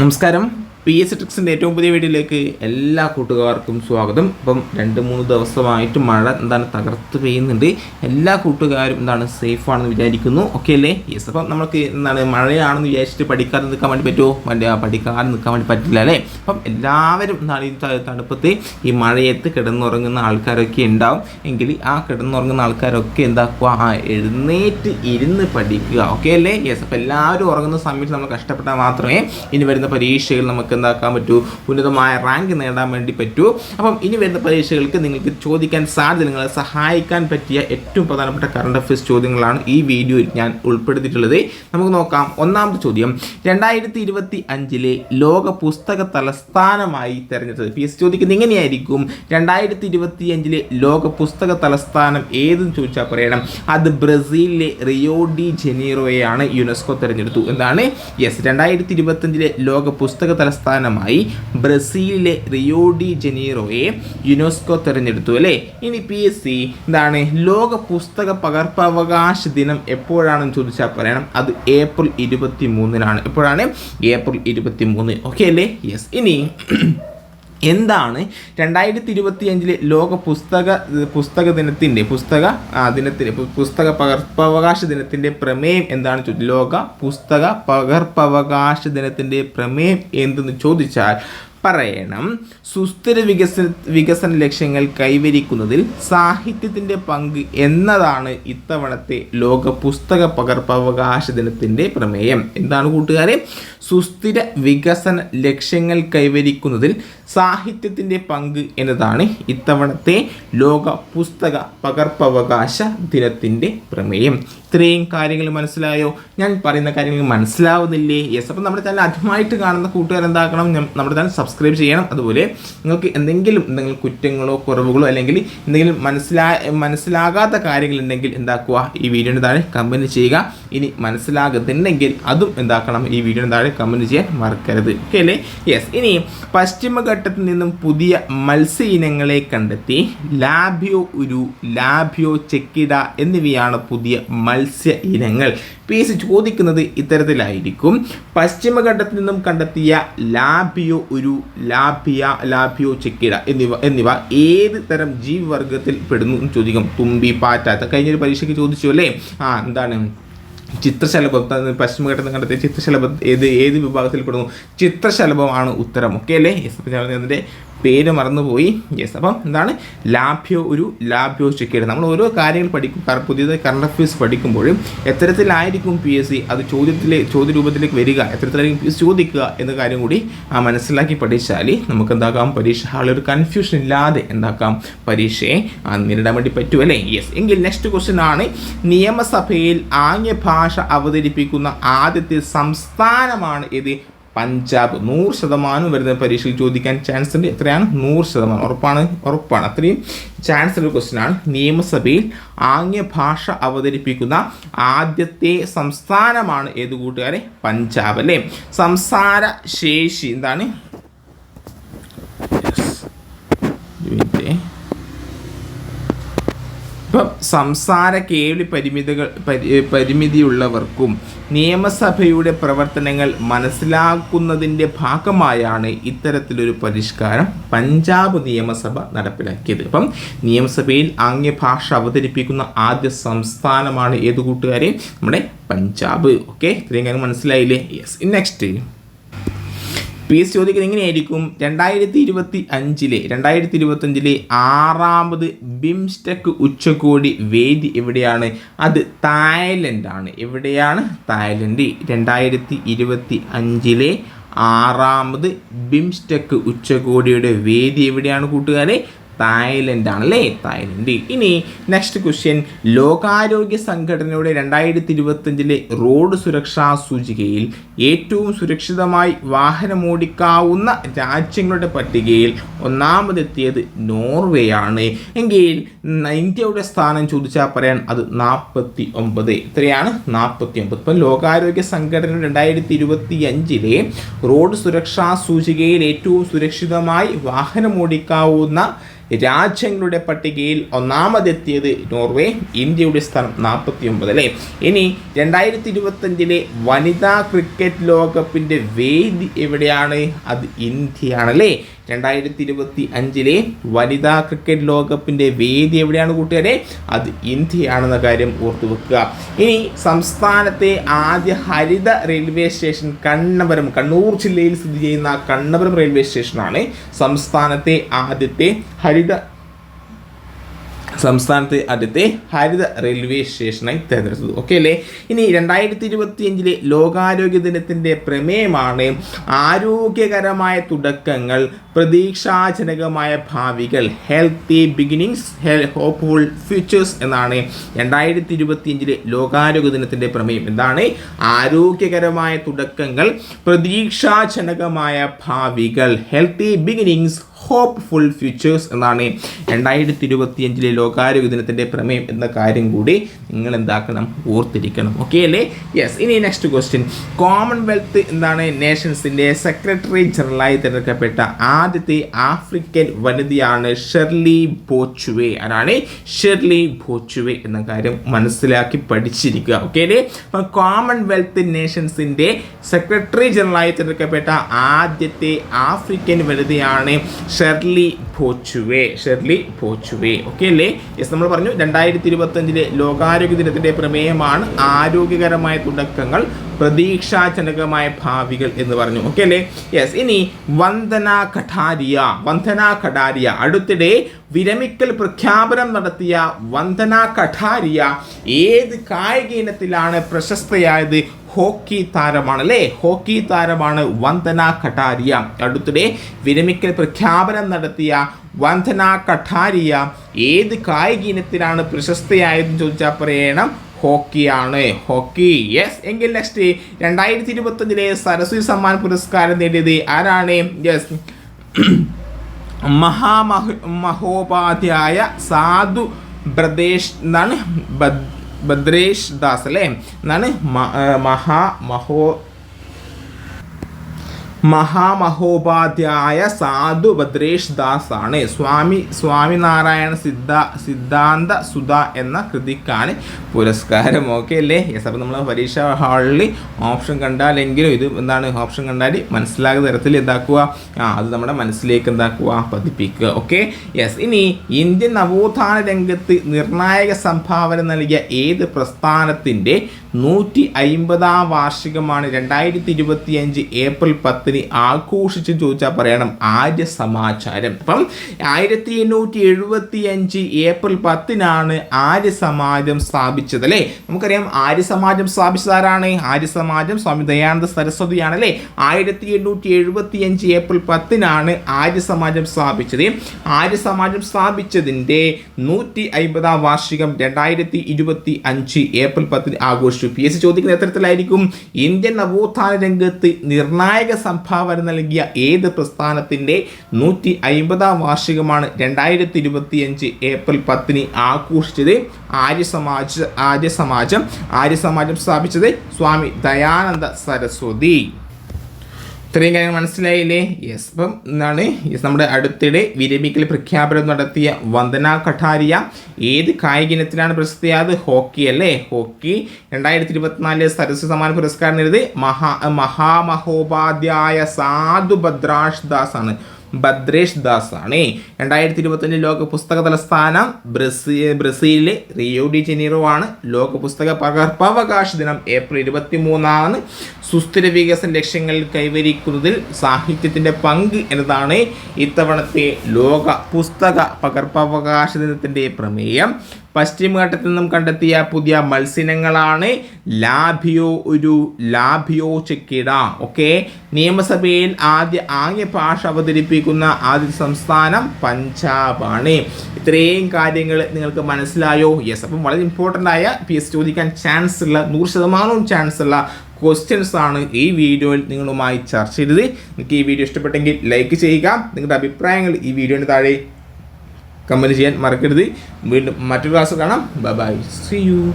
നമസ്കാരം. P S ട്രിക്സിന്റെ ഏറ്റവും പുതിയ വീഡിയോയിലേക്ക് എല്ലാ കൂട്ടുകാർക്കും സ്വാഗതം. ഇപ്പം രണ്ട് മൂന്ന് ദിവസമായിട്ട് മഴ എന്താണ് തകർത്ത് പെയ്യുന്നുണ്ട്. എല്ലാ കൂട്ടുകാരും എന്താണ് സേഫ് ആണെന്ന് വിചാരിക്കുന്നു. ഓക്കെ അല്ലേ? യെസ് അപ്പം നമുക്ക് എന്താണ് മഴയാണെന്ന് വിചാരിച്ചിട്ട് പഠിക്കാതെ നിൽക്കാൻ വേണ്ടി പറ്റുമോ? മറ്റേ പഠിക്കാതെ നിൽക്കാൻ വേണ്ടി പറ്റില്ല അല്ലേ? അപ്പം എല്ലാവരും എന്താണ് ഈ തണുപ്പത്ത് ഈ മഴയത്ത് കിടന്നുറങ്ങുന്ന ആൾക്കാരൊക്കെ ഉണ്ടാവും. എങ്കിൽ ആ കിടന്നുറങ്ങുന്ന ആൾക്കാരൊക്കെ എന്താക്കുക? ആ എഴുന്നേറ്റ് ഇരുന്ന് പഠിക്കുക. ഓക്കെ അല്ലേ? യെസ് അപ്പം എല്ലാവരും ഉറങ്ങുന്ന സമയത്ത് നമ്മൾ കഷ്ടപ്പെട്ടാൽ മാത്രമേ ഇനി വരുന്ന പരീക്ഷകൾ നമുക്ക് എന്താക്കാൻ പറ്റൂ? ഉന്നതമായ റാങ്ക് നേടാൻ വേണ്ടി പറ്റൂ. അപ്പം ഇനി വരുന്ന പരീക്ഷകൾക്ക് നിങ്ങൾക്ക് ചോദിക്കാൻ സാധ്യത നിങ്ങളെ സഹായിക്കാൻ പറ്റിയ ഏറ്റവും പ്രധാനപ്പെട്ട കറണ്ട് അഫയേഴ്സ് ചോദ്യങ്ങളാണ് ഈ വീഡിയോയിൽ ഞാൻ ഉൾപ്പെടുത്തിയിട്ടുള്ളത്. നമുക്ക് നോക്കാം. ഒന്നാമത്തെ ചോദ്യം. രണ്ടായിരത്തി ഇരുപത്തി അഞ്ചിലെ ലോക പുസ്തക തലസ്ഥാനമായി തെരഞ്ഞെടുത്തത് പി എസ് ചോദിക്കുന്നത് എങ്ങനെയായിരിക്കും രണ്ടായിരത്തി ഇരുപത്തി അഞ്ചിലെ ലോക പുസ്തക തലസ്ഥാനം ഏതെന്ന് ചോദിച്ചാൽ പറയണം. അത് ബ്രസീലിലെ റിയോ ഡി ജനീറോയെയാണ് യുനെസ്കോ തിരഞ്ഞെടുത്തു. എന്താണ്? യെസ്. രണ്ടായിരത്തി ഇരുപത്തഞ്ചിലെ ലോക പുസ്തക തലസ്ഥാനമായി ബ്രസീലിലെ റിയോ ഡി ജനീറോയെ യുനെസ്കോ തിരഞ്ഞെടുത്തു അല്ലേ? ഇനി പി എസ് സി എന്താണ്? ലോക പുസ്തക പകർപ്പവകാശ ദിനം എപ്പോഴാണെന്ന് ചോദിച്ചാൽ പറയണം. അത് ഏപ്രിൽ ഇരുപത്തി മൂന്നിനാണ് എപ്പോഴാണ്? ഏപ്രിൽ ഇരുപത്തി മൂന്ന് ഓക്കെ അല്ലേ? യെസ് ഇനി എന്താണ് രണ്ടായിരത്തി ഇരുപത്തി അഞ്ചിലെ ലോക പുസ്തക പുസ്തക ദിനത്തിന്റെ പുസ്തക ആ, ദിനത്തിന് പുസ്തക പകർപ്പവകാശ ദിനത്തിന്റെ പ്രമേയം എന്താണ് ലോക പുസ്തക പകർപ്പവകാശ ദിനത്തിന്റെ പ്രമേയം എന്തെന്ന് ചോദിച്ചാൽ പറയണം. സുസ്ഥിര വികസന വികസന ലക്ഷ്യങ്ങൾ കൈവരിക്കുന്നതിൽ സാഹിത്യത്തിന്റെ പങ്ക് എന്നതാണ് ഇത്തവണത്തെ ലോക പുസ്തക പകർപ്പവകാശ ദിനത്തിന്റെ പ്രമേയം. എന്താണ് കൂട്ടുകാരെ? സുസ്ഥിര വികസന ലക്ഷ്യങ്ങൾ കൈവരിക്കുന്നതിൽ സാഹിത്യത്തിന്റെ പങ്ക് എന്നതാണ് ഇത്തവണത്തെ ലോക പുസ്തക പകർപ്പവകാശ ദിനത്തിന്റെ പ്രമേയം. ഇത്രയും കാര്യങ്ങൾ മനസ്സിലായോ? ഞാൻ പറയുന്ന കാര്യങ്ങൾ മനസ്സിലാവുന്നില്ലേ? യെസ് അപ്പം നമ്മുടെ ചാനൽ ആദ്യമായിട്ട് കാണുന്ന ഞം- നമ്മുടെ ചാനൽ സബ്സ്ക്രൈബ് ചെയ്യണം. അതുപോലെ നിങ്ങൾക്ക് എന്തെങ്കിലും എന്തെങ്കിലും കുറ്റങ്ങളോ കുറവുകളോ അല്ലെങ്കിൽ എന്തെങ്കിലും മനസ്സിലാ മനസ്സിലാകാത്ത കാര്യങ്ങളുണ്ടെങ്കിൽ എന്താക്കുക? ഈ വീഡിയോയുടെ താഴെ കമന്റ് ചെയ്യുക. ഇനി മനസ്സിലാകുന്നുണ്ടെങ്കിൽ അതും എന്താക്കണം ഈ വീഡിയോ താഴെ കമന്റ് ചെയ്യാൻ മറക്കരുത്. ഓക്കെ അല്ലേ? യെസ് ഇനി പശ്ചിമഘട്ടത്തിൽ നിന്നും പുതിയ മത്സ്യ ഇനങ്ങളെ കണ്ടെത്തി. ലാഭ്യോ ഉരു ലാഭ്യോ ചെക്കിട എന്നിവയാണ് പുതിയ മത്സ്യ ഇനങ്ങൾ. പി എസ് ചോദിക്കുന്നത് ഇത്തരത്തിലായിരിക്കും. പശ്ചിമഘട്ടത്തിൽ നിന്നും കണ്ടെത്തിയ ലാഭ്യോ ഒരു ലാഭ്യ ലാഭ്യോ ചെക്കിട എന്നിവ എന്നിവ ഏത് തരം ജീവിവർഗത്തിൽ പെടുന്നു എന്ന് ചോദിക്കും. തുമ്പി പാറ്റ കഴിഞ്ഞൊരു പരീക്ഷയ്ക്ക് ചോദിച്ചു അല്ലേ? ആ എന്താണ്? ചിത്രശലഭം പശ്ചിമഘട്ടം കണ്ടെത്തിയ ചിത്രശലഭം ഏത് ഏത് വിഭാഗത്തിൽ പെടുന്നു ചിത്രശലഭമാണ് ഉത്തരം. ഓക്കെ അല്ലേ? എസ് പി അതിന്റെ പേര് മറന്നുപോയി. യെസ് അപ്പം എന്താണ്? ലാഭ്യോ ഒരു ലാഭ്യോ ചെക്കിയുടെ നമ്മൾ ഓരോ കാര്യങ്ങൾ പഠിക്കും പുതിയത് കറണ്ട് അഫയേഴ്സ് പഠിക്കുമ്പോഴും എത്തരത്തിലായിരിക്കും പി എസ് സി അത് ചോദ്യത്തിലെ ചോദ്യ രൂപത്തിലേക്ക് വരിക എത്തരത്തിലായിരിക്കും പി എസ് ചോദിക്കുക എന്ന കാര്യം കൂടി ആ മനസ്സിലാക്കി പഠിച്ചാൽ നമുക്ക് എന്താക്കാം? പരീക്ഷ ഹാളിൽ ഒരു കൺഫ്യൂഷൻ ഇല്ലാതെ എന്താക്കാം? പരീക്ഷയെ നേരിടാൻ വേണ്ടി പറ്റും അല്ലേ? യെസ് എങ്കിൽ നെക്സ്റ്റ് ക്വസ്റ്റ്യൻ ആണ്. നിയമസഭയിൽ ആംഗ്യ ഭാഷ അവതരിപ്പിക്കുന്ന ആദ്യത്തെ സംസ്ഥാനമാണ് ഇത് പഞ്ചാബ് നൂറ് ശതമാനം വരുന്ന പരീക്ഷയിൽ ചോദിക്കാൻ ചാൻസ് ഉണ്ട്. എത്രയാണ്? നൂറ് ശതമാനം. ഉറപ്പാണ്? ഉറപ്പാണ്. അത്രയും ചാൻസ് ഉള്ള ക്വസ്റ്റ്യൻ ആണ്. നിയമസഭയിൽ ആംഗ്യ ഭാഷ അവതരിപ്പിക്കുന്ന ആദ്യത്തെ സംസ്ഥാനമാണ് ഏത് കൂട്ടുകാരെ? പഞ്ചാബ് അല്ലേ? സംസാര ശേഷി എന്താണ്? ഇപ്പം സംസാര കേവലി പരിമിതികൾ പരി പരിമിതിയുള്ളവർക്കും നിയമസഭയുടെ പ്രവർത്തനങ്ങൾ മനസ്സിലാക്കുന്നതിന്റെ ഭാഗമായാണ് ഇത്തരത്തിലൊരു പരിഷ്കാരം പഞ്ചാബ് നിയമസഭ നടപ്പിലാക്കിയത്. ഇപ്പം നിയമസഭയിൽ ആംഗ്യഭാഷ അവതരിപ്പിക്കുന്ന ആദ്യ സംസ്ഥാനമാണ് ഏത് കൂട്ടുകാരെ? നമ്മുടെ പഞ്ചാബ്. ഓക്കെ? ഇത്രയും കാര്യം മനസ്സിലായില്ലേ? യെസ് നെക്സ്റ്റ് പി എസ് ചോദിക്കുന്നത് എങ്ങനെയായിരിക്കും? രണ്ടായിരത്തി ഇരുപത്തി അഞ്ചിലെ രണ്ടായിരത്തി ഇരുപത്തി അഞ്ചിലെ ആറാമത് ബിംസ്റ്റെക് ഉച്ചകോടി വേദി എവിടെയാണ്? അത് തായ്ലൻഡ് ആണ് എവിടെയാണ്? തായ്ലൻഡ്. രണ്ടായിരത്തി ഇരുപത്തി അഞ്ചിലെ ആറാമത് ബിംസ്റ്റെക് ഉച്ചകോടിയുടെ വേദി എവിടെയാണ് കൂട്ടുകാരെ? തായ്ലൻഡ് ആണ് അല്ലേ തായ്ലൻഡ്. ഇനി നെക്സ്റ്റ് ക്വസ്റ്റ്യൻ ലോകാരോഗ്യ സംഘടനയുടെ രണ്ടായിരത്തി ഇരുപത്തഞ്ചിലെ റോഡ് സുരക്ഷാ സൂചികയിൽ ഏറ്റവും സുരക്ഷിതമായി വാഹനമോടിക്കാവുന്ന രാജ്യങ്ങളുടെ പട്ടികയിൽ ഒന്നാമതെത്തിയത് നോർവേ ആണ്. എങ്കിൽ ഇന്ത്യയുടെ സ്ഥാനം ചോദിച്ചാൽ പറയാൻ അത് നാൽപ്പത്തി ഒമ്പത് ഇത്രയാണ് നാൽപ്പത്തി ഒമ്പത് ഇപ്പം ലോകാരോഗ്യ സംഘടന രണ്ടായിരത്തി ഇരുപത്തി അഞ്ചിലെ റോഡ് സുരക്ഷാ സൂചികയിൽ ഏറ്റവും സുരക്ഷിതമായി വാഹനമോടിക്കാവുന്ന രാജ്യങ്ങളുടെ പട്ടികയിൽ ഒന്നാമതെത്തിയത് നോർവേ ഇന്ത്യയുടെ സ്ഥാനം നാൽപ്പത്തി ഒമ്പത് അല്ലേ ഇനി രണ്ടായിരത്തി ഇരുപത്തഞ്ചിലെ വനിതാ ക്രിക്കറ്റ് ലോകകപ്പിന്റെ വേദി എവിടെയാണ്? അത് ഇന്ത്യയാണല്ലേ? രണ്ടായിരത്തി ഇരുപത്തി അഞ്ചിലെ വനിതാ ക്രിക്കറ്റ് ലോകകപ്പിന്റെ വേദി എവിടെയാണ് കൂട്ടുകാരെ? അത് ഇന്ത്യയാണെന്ന കാര്യം ഓർത്തു വെക്കുക. ഇനി സംസ്ഥാനത്തെ ആദ്യ ഹരിത റെയിൽവേ സ്റ്റേഷൻ കണ്ണപുരം കണ്ണൂർ ജില്ലയിൽ സ്ഥിതി ചെയ്യുന്ന കണ്ണപുരം റെയിൽവേ സ്റ്റേഷനാണ് സംസ്ഥാനത്തെ ആദ്യത്തെ ഹരിത സംസ്ഥാനത്തെ ആദ്യത്തെ ഹരിത റെയിൽവേ സ്റ്റേഷനായി തിരഞ്ഞെടുത്തത്. ഓക്കെ അല്ലേ? ഇനി രണ്ടായിരത്തി ഇരുപത്തി അഞ്ചിലെ ലോകാരോഗ്യ ദിനത്തിന്റെ പ്രമേയമാണ് ആരോഗ്യകരമായ തുടക്കങ്ങൾ പ്രതീക്ഷാജനകമായ ഭാവികൾ ഹെൽത്തി ബിഗിനിങ്സ് ഹോപ്പ്ഫുൾ ഫ്യൂച്ചേഴ്സ് എന്നാണ് രണ്ടായിരത്തി ഇരുപത്തി അഞ്ചിലെ ലോകാരോഗ്യ ദിനത്തിന്റെ പ്രമേയം. എന്താണ്? ആരോഗ്യകരമായ തുടക്കങ്ങൾ പ്രതീക്ഷാജനകമായ ഭാവികൾ ഹെൽത്തി ബിഗിനിങ്സ് ഹോപ്പ്ഫുൾ ഫ്യൂച്ചേഴ്സ് എന്നാണ് രണ്ടായിരത്തി ഇരുപത്തി അഞ്ചിലെ ലോകാരോഗ്യ ദിനത്തിന്റെ പ്രമേയം എന്ന കാര്യം കൂടി നിങ്ങൾ എന്താക്കണം ഓർത്തിരിക്കണം. ഓക്കെ അല്ലേ? യെസ് ഇനി നെക്സ്റ്റ് ക്വസ്റ്റ്യൻ കോമൺവെൽത്ത് എന്താണ് നേഷൻസിന്റെ സെക്രട്ടറി ജനറലായി തിരഞ്ഞെടുക്കപ്പെട്ട ആദ്യത്തെ ആഫ്രിക്കൻ വനിതയാണ് ഷെർലി ബോച്ചുവെ. ആരാണ്? ഷെർലി ബോച്ചുവെ എന്ന കാര്യം മനസ്സിലാക്കി പഠിച്ചിരിക്കുക. ഓക്കെ അല്ലേ? അപ്പം കോമൺവെൽത്ത് നേഷൻസിന്റെ സെക്രട്ടറി ജനറലായി തിരഞ്ഞെടുക്കപ്പെട്ട ആദ്യത്തെ ആഫ്രിക്കൻ വനിതയാണ് Shirley Botchwey Shirley Botchwey. Okay അല്ലേ? യെസ് നമ്മൾ പറഞ്ഞു രണ്ടായിരത്തി ഇരുപത്തഞ്ചിലെ ലോകാരോഗ്യ ദിനത്തിന്റെ പ്രമേയമാണ് ആരോഗ്യകരമായ തുടക്കങ്ങൾ പ്രതീക്ഷാജനകമായ ഭാവികൾ എന്ന് പറഞ്ഞു. ഓക്കെ അല്ലേ? യെസ് ഇനി വന്ദന കഠാരിയ വന്ദന കഠാരിയ. അടുത്തിടെ വിരമിക്കൽ പ്രഖ്യാപനം നടത്തിയ വന്ദന കഠാരിയ ഏത് കായിക ഇനത്തിലാണ് പ്രശസ്തയായത്? ഹോക്കി താരമാണ് അല്ലേ ഹോക്കി താരമാണ് വന്ദന കഠാരിയ. അടുത്തിടെ വിരമിക്കൽ പ്രഖ്യാപനം നടത്തിയ വന്ദന കഠാരിയ ഏത് കായിക ഇനത്തിലാണ് പ്രശസ്തയായതെന്ന് ചോദിച്ചാൽ പറയണം ഹോക്കിയാണ്. ഹോക്കി യെസ് എങ്കിൽ നെക്സ്റ്റ് രണ്ടായിരത്തി ഇരുപത്തഞ്ചിലെ സരസ്വതി സമ്മാൻ പുരസ്കാരം നേടിയത് ആരാണ്? യെസ് മഹാമഹ മഹോപാധ്യായ സാധു പ്രദേശ് എന്നാണ് ഭദ്രേഷ് ദാസ് അല്ലേ? എന്നാണ് മഹാ മഹോ മഹാമഹോപാധ്യായ സാധു ഭദ്രേഷ് ദാസ് ആണ് സ്വാമി സ്വാമിനാരായണ സിദ്ധ സിദ്ധാന്ത സുധ എന്ന കൃതിക്കാണ് പുരസ്കാരം. ഓക്കെ അല്ലേ? യെസ് അപ്പോൾ നമ്മൾ പരീക്ഷാ ഹാളിൽ ഓപ്ഷൻ കണ്ടാലെങ്കിലും ഇത് എന്താണ് ഓപ്ഷൻ കണ്ടാൽ മനസ്സിലാകുന്ന തരത്തിൽ എന്താക്കുക? ആ അത് നമ്മുടെ മനസ്സിലേക്ക് എന്താക്കുക? പതിപ്പിക്കുക. ഓക്കെ യെസ് ഇനി ഇന്ത്യൻ നവോത്ഥാന രംഗത്ത് നിർണായക സംഭാവന നൽകിയ ഏത് പ്രസ്ഥാനത്തിന്റെ നൂറ്റി അയിമ്പതാം വാർഷികമാണ് രണ്ടായിരത്തി ഇരുപത്തി അഞ്ച് ഏപ്രിൽ പത്തിന് ആഘോഷിച്ച് ചോദിച്ചാൽ പറയണം ആര്യ സമാചാരം. അപ്പം ആയിരത്തി എണ്ണൂറ്റി എഴുപത്തി അഞ്ച് ഏപ്രിൽ പത്തിനാണ് ആര്യ സമാജം സ്ഥാപിച്ചത് അല്ലേ? നമുക്കറിയാം ആര്യ സമാജം സ്ഥാപിച്ചത് ആരാണ്? ആര്യ സമാജം സ്വാമി ദയാനന്ദ സരസ്വതിയാണ് അല്ലേ? ആയിരത്തി എണ്ണൂറ്റി എഴുപത്തി അഞ്ച് ഏപ്രിൽ പത്തിനാണ് ആര്യ സമാജം സ്ഥാപിച്ചത്. ആര്യ സമാജം സ്ഥാപിച്ചതിന്റെ നൂറ്റി അയിമ്പതാം വാർഷികം രണ്ടായിരത്തി ഇരുപത്തി അഞ്ച് ഏപ്രിൽ പത്തിന് ആഘോഷിച്ചു. പി എസ് സി ചോദിക്കുന്ന എത്തരത്തിലായിരിക്കും ഇന്ത്യൻ നവോത്ഥാന രംഗത്ത് നിർണായക സംഭാവന നൽകിയ ഏത് പ്രസ്ഥാനത്തിന്റെ നൂറ്റി അയിമ്പതാം വാർഷികമാണ് രണ്ടായിരത്തി ഇരുപത്തി അഞ്ച് ഏപ്രിൽ പത്തിന് ആഘോഷിച്ചത്? ആര്യസമാജ ആര്യസമാജം ആര്യസമാജം ആര്യ സമാജം സ്ഥാപിച്ചത് സ്വാമി ദയാനന്ദ സരസ്വതി. ഇത്രയും കാര്യങ്ങൾ മനസ്സിലായില്ലേ? യെസ് അപ്പം എന്താണ് യെസ് നമ്മുടെ അടുത്തിടെ വിരമിക്കൽ പ്രഖ്യാപനം നടത്തിയ വന്ദന കഠാരിയ. ഏത് കായിക ഇനത്തിലാണ് പ്രസിദ്ധിയായത്? ഹോക്കി അല്ലേ? ഹോക്കി. രണ്ടായിരത്തി ഇരുപത്തിനാലിലെ സരസ്വ സമ്മാന പുരസ്കാരം നേടിയത് മഹാ മഹാമഹോപാധ്യായ സാധു ഭദ്രാഷ് ദാസ് ആണ് ഭദ്രേഷ് ദാസ് ആണ് രണ്ടായിരത്തി ഇരുപത്തഞ്ച് ലോക പുസ്തക തലസ്ഥാനം ബ്രസീ ബ്രസീലിലെ റിയോ ഡി ജനീറോ ആണ്. ലോക പുസ്തക പകർപ്പവകാശ ദിനം ഏപ്രിൽ ഇരുപത്തി മൂന്നാണ് സുസ്ഥിര വികസന ലക്ഷ്യങ്ങൾ കൈവരിക്കുന്നതിൽ സാഹിത്യത്തിന്റെ പങ്ക് എന്നതാണ് ഇത്തവണത്തെ ലോക പുസ്തക പകർപ്പവകാശ ദിനത്തിന്റെ പ്രമേയം. പശ്ചിമഘട്ടത്തിൽ നിന്നും കണ്ടെത്തിയ പുതിയ മത്സ്യങ്ങളാണ് ലാഭിയോ ഒരു ലാഭിയോ ചെക്കിട. ഓക്കെ? നിയമസഭയിൽ ആദ്യ ആംഗ്യ ഭാഷ അവതരിപ്പിക്കുന്ന ആദ്യ സംസ്ഥാനം പഞ്ചാബാണ്. ഇത്രയും കാര്യങ്ങൾ നിങ്ങൾക്ക് മനസ്സിലായോ? യെസ് അപ്പം വളരെ ഇമ്പോർട്ടന്റ് ആയ പി എസ് ചോദിക്കാൻ ചാൻസ് ഉള്ള നൂറ് ശതമാനവും ചാൻസ് ഉള്ള ക്വസ്റ്റ്യൻസ് ആണ് ഈ വീഡിയോയിൽ നിങ്ങളുമായി ചർച്ച ചെയ്തത്. നിങ്ങൾക്ക് ഈ വീഡിയോ ഇഷ്ടപ്പെട്ടെങ്കിൽ ലൈക്ക് ചെയ്യുക. നിങ്ങളുടെ അഭിപ്രായങ്ങൾ ഈ വീഡിയോയുടെ താഴെ കമന്റ് ചെയ്യാൻ മറക്കരുത്. വീണ്ടും മറ്റൊരു ക്ലാസ് കാണാം. Bye bye C U